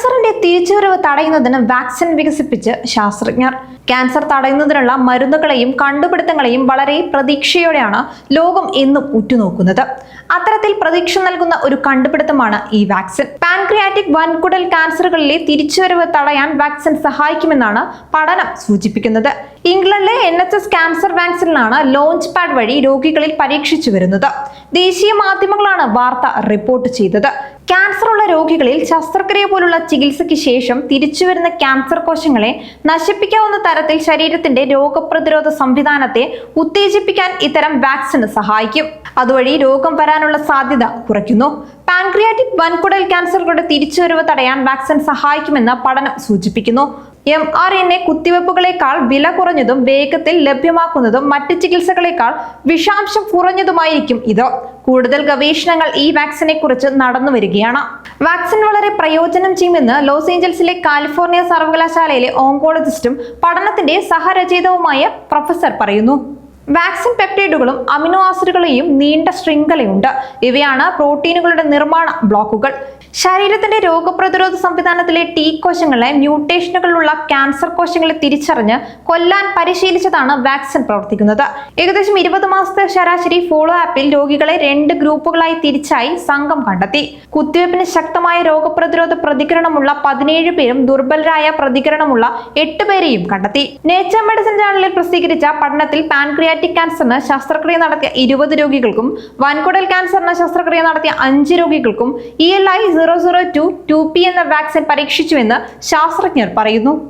ക്യാൻസറിന്റെ തിരിച്ചുവരവ് തടയുന്നതിന് വാക്സിൻ വികസിപ്പിച്ച് ശാസ്ത്രജ്ഞർ. ക്യാൻസർ തടയുന്നതിനുള്ള മരുന്നുകളെയും കണ്ടുപിടുത്തങ്ങളെയും വളരെ പ്രതീക്ഷയോടെയാണ് ലോകം എന്നും ഉറ്റുനോക്കുന്നത്. അത്തരത്തിൽ പ്രതീക്ഷ നൽകുന്ന ഒരു കണ്ടുപിടുത്തമാണ് ഈ വാക്സിൻ. പാൻക്രിയാറ്റിക് വൻകുടൽ ക്യാൻസറുകളിലെ തിരിച്ചുവരവ് തടയാൻ വാക്സിൻ സഹായിക്കുമെന്നാണ് പഠനം സൂചിപ്പിക്കുന്നത്. ഇംഗ്ലണ്ടിലെ എൻ എച്ച് എസ് ക്യാൻസർ വാക്സിനാണ് ലോഞ്ച് പാഡ് വഴി രോഗികളിൽ പരീക്ഷിച്ചു വരുന്നത്. ദേശീയ മാധ്യമങ്ങളാണ് വാർത്ത റിപ്പോർട്ട് ചെയ്തത്. ക്യാൻസർ ഉള്ള രോഗികളിൽ ശസ്ത്രക്രിയ പോലുള്ള ചികിത്സയ്ക്ക് ശേഷം തിരിച്ചുവരുന്ന ക്യാൻസർ കോശങ്ങളെ നശിപ്പിക്കാവുന്ന തരത്തിൽ ശരീരത്തിന്റെ രോഗപ്രതിരോധ സംവിധാനത്തെ ഉത്തേജിപ്പിക്കാൻ ഇത്തരം വാക്സിന് സഹായിക്കും. അതുവഴി രോഗം വരാനുള്ള സാധ്യത കുറയ്ക്കുന്നു. പാൻക്രിയാറ്റിക് വൻകുടൽ ക്യാൻസറുകളുടെ തിരിച്ചുവരവ് തടയാൻ വാക്സിൻ സഹായിക്കുമെന്ന് പഠനം സൂചിപ്പിക്കുന്നു. എം ആർ എൻ എ കുത്തിവയ്പ്പുകളേക്കാൾ വില കുറഞ്ഞതും വേഗത്തിൽ ലഭ്യമാക്കുന്നതും മറ്റ് ചികിത്സകളേക്കാൾ വിഷാംശം കുറഞ്ഞതുമായിരിക്കും ഇത്. കൂടുതൽ ഗവേഷണങ്ങൾ ഈ വാക്സിനെ കുറിച്ച് നടന്നു വരികയാണ്. വാക്സിൻ വളരെ പ്രയോജനം ചെയ്യുമെന്ന് ലോസ് ഏഞ്ചൽസിലെ കാലിഫോർണിയ സർവകലാശാലയിലെ ഓങ്കോളജിസ്റ്റും പഠനത്തിന്റെ സഹരചയിതവുമായ പ്രൊഫസർ പറയുന്നു. വാക്സിൻ പെപ്റ്റൈഡുകളും അമിനോ ആസിഡുകളെയും നീണ്ട ശൃംഖലയുണ്ട്. ഇവയാണ് പ്രോട്ടീനുകളുടെ നിർമ്മാണ ബ്ലോക്കുകൾ. ശരീരത്തിന്റെ രോഗപ്രതിരോധ സംവിധാനത്തിലെ ടി കോശങ്ങളെ മ്യൂട്ടേഷനുകളുള്ള ക്യാൻസർ കോശങ്ങളെ തിരിച്ചറിഞ്ഞ് കൊല്ലാൻ പരിശീലിച്ചതാണ് വാക്സിൻ പ്രവർത്തിക്കുന്നത്. ഏകദേശം ഇരുപത് മാസത്തെ ശരാശരി ഫോളോ ആപ്പിൽ രോഗികളെ രണ്ട് ഗ്രൂപ്പുകളായി തിരിച്ചായി സംഘം കണ്ടെത്തി. കുത്തിവയ്പ്പിന് ശക്തമായ രോഗപ്രതിരോധ പ്രതികരണമുള്ള പതിനേഴ് പേരും ദുർബലരായ പ്രതികരണമുള്ള എട്ട് പേരെയും കണ്ടെത്തി. നേച്ചർ മെഡിസിൻ ജേണലിൽ പ്രസിദ്ധീകരിച്ച പഠനത്തിൽ പാൻക്രിയാറ്റിക് ക്യാൻസറിന് ശസ്ത്രക്രിയ നടത്തിയ ഇരുപത് രോഗികൾക്കും വൻകുടൽ ക്യാൻസറിന് ശസ്ത്രക്രിയ നടത്തിയ അഞ്ച് രോഗികൾക്കും E L I zero zero two two P എന്ന വാക്സിൻ പരീക്ഷിച്ചുവെന്ന് ശാസ്ത്രജ്ഞർ പറയുന്നു.